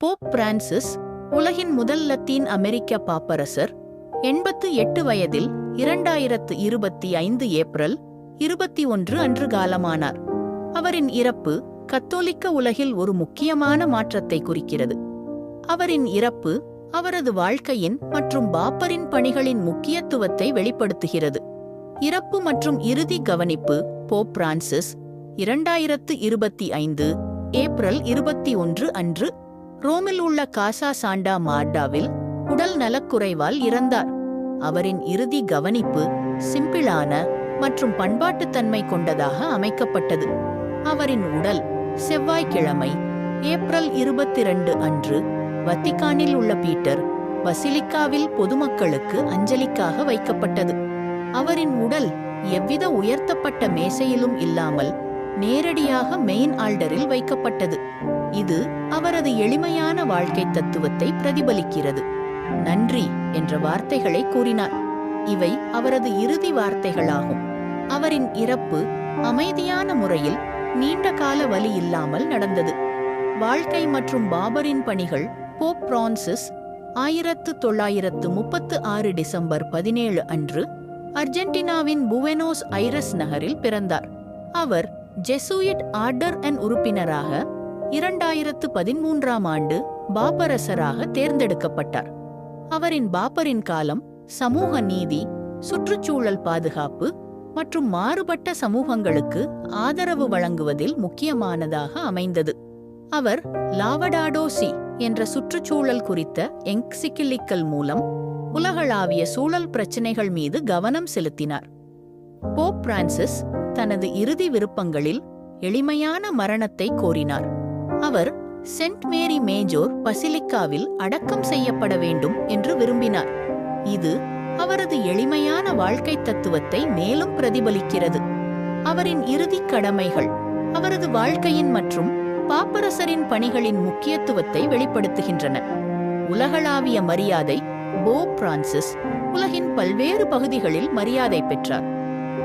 Pope Francis உலகின் முதல் Latin அமெரிக்க பாப்பரசர் எண்பத்து எட்டு வயதில் இரண்டாயிரத்து இருபத்தி ஐந்து ஏப்ரல் இருபத்தி ஒன்று அன்று காலமானார் அவரின் இறப்பு கத்தோலிக்க உலகில் ஒரு முக்கியமான மாற்றத்தை குறிக்கிறது. அவரின் இறப்பு அவரது வாழ்க்கையின் மற்றும் பாப்பரின் பணிகளின் முக்கியத்துவத்தை வெளிப்படுத்துகிறது. இறப்பு மற்றும் இறுதி கவனிப்பு போப் பிரான்சிஸ் இரண்டாயிரத்து இருபத்தி ஐந்து ஏப்ரல் இருபத்தி ஒன்று அன்று ரோமில் உள்ள காசா சாண்டா மார்டாவில் உடல் நலக்குறைவால் இறந்தார். அவரின் இறுதி கவனிப்பு சிம்பிளான மற்றும் பண்பாட்டுத்தன்மை கொண்டதாக அமைக்கப்பட்டது. அவரின் உடல் செவ்வாய்க்கிழமை ஏப்ரல் இருபத்தி ரெண்டு அன்று வத்திக்கானில் உள்ள பீட்டர் பசிலிக்காவில் பொதுமக்களுக்கு அஞ்சலிக்காக வைக்கப்பட்டது. அவரின் உடல் எவ்வித உயர்த்தப்பட்ட மேசையிலும் இல்லாமல் நேரடியாக மெயின் ஆல்டரில் வைக்கப்பட்டது. இது அவரது எளிமையான வாழ்க்கை தத்துவத்தை பிரதிபலிக்கிறது. நன்றி என்ற வார்த்தைகளை கூறினார். இவை அவரது இறுதி வார்த்தைகளாகும். அவரின் இறப்பு அமைதியான முறையில் நீண்ட கால வலி இல்லாமல் நடந்தது. வாழ்க்கை மற்றும் பாபரின் பணிகள் போப் பிரான்சிஸ் ஆயிரத்து தொள்ளாயிரத்து முப்பத்து ஆறு டிசம்பர் பதினேழு அன்று அர்ஜென்டினாவின் புவெனோஸ் ஐரஸ் நகரில் பிறந்தார். அவர் ஜெசூயிட் ஆர்டர் அண்ட் உறுப்பினராக இரண்டாயிரத்து பதிமூன்றாம் ஆண்டு பாப்பரசராக தேர்ந்தெடுக்கப்பட்டார். அவரின் பாப்பரின் காலம் சமூக நீதி சுற்றுச்சூழல் பாதுகாப்பு மற்றும் மாறுபட்ட சமூகங்களுக்கு ஆதரவு வழங்குவதில் முக்கியமானதாக அமைந்தது. அவர் லாவடாடோ சி என்ற சுற்றுச்சூழல் குறித்த எங்சிக்கிலிக்கல் மூலம் உலகளாவிய சூழல் பிரச்சினைகள் மீது கவனம் செலுத்தினார். போப் பிரான்சிஸ் தனது இறுதி விருப்பங்களில் எளிமையான மரணத்தை கோரினார். அவர் சென்ட் மேரி மேஜோர் பசிலிக்காவில் அடக்கம் செய்யப்பட வேண்டும் என்று விரும்பினார். இது அவரது எளிமையான வாழ்க்கை தத்துவத்தை மேலும் பிரதிபலிக்கிறது. அவரின் இறுதிக் கடமைகள் அவரது வாழ்க்கையின் மற்றும் பாப்பரசரின் பணிகளின் முக்கியத்துவத்தை வெளிப்படுத்துகின்றன. உலகளாவிய மரியாதை போ பிரான்சிஸ் உலகின் பல்வேறு பகுதிகளில் மரியாதை பெற்றார்.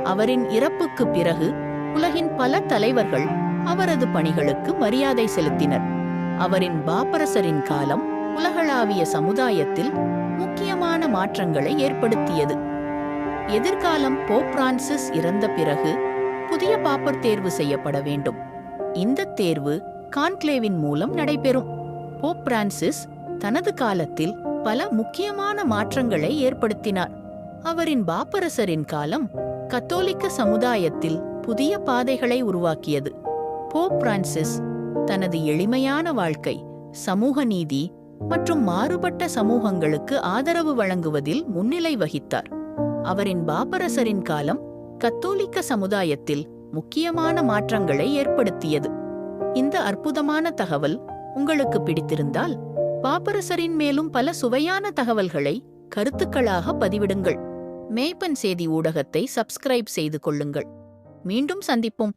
அவரின் இறப்புக்கு பிறகு உலகின் பல தலைவர்கள் அவரது பணிகளுக்கு மரியாதை செலுத்தினர். அவரின் பாப்பரசரின் காலம் உலகளாவிய சமுதாயத்தில் முக்கியமான மாற்றங்களை ஏற்படுத்தியது. எதிர்காலம் போப் பிரான்சிஸ் இறந்த பிறகு புதிய பாப்பர் தேர்வு செய்யப்பட வேண்டும். இந்த தேர்வு கான்க்ளேவின் மூலம் நடைபெறும். போப் பிரான்சிஸ் தனது காலத்தில் பல முக்கியமான மாற்றங்களை ஏற்படுத்தினார். அவரின் பாப்பரசரின் காலம் கத்தோலிக்க சமுதாயத்தில் புதிய பாதைகளை உருவாக்கியது. போப் பிரான்சிஸ் தனது எளிமையான வாழ்க்கை சமூக நீதி மற்றும் மாறுபட்ட சமூகங்களுக்கு ஆதரவு வழங்குவதில் முன்னிலை வகித்தார். அவரின் பாப்பரசரின் காலம் கத்தோலிக்க சமுதாயத்தில் முக்கியமான மாற்றங்களை ஏற்படுத்தியது. இந்த அற்புதமான தகவல் உங்களுக்கு பிடித்திருந்தால் பாப்பரசரின் மேலும் பல சுவையான தகவல்களை கருத்துக்களாக பதிவிடுங்கள். மேய்ப்பன் செய்தி ஊடகத்தை சப்ஸ்கிரைப் செய்து கொள்ளுங்கள். மீண்டும் சந்திப்போம்.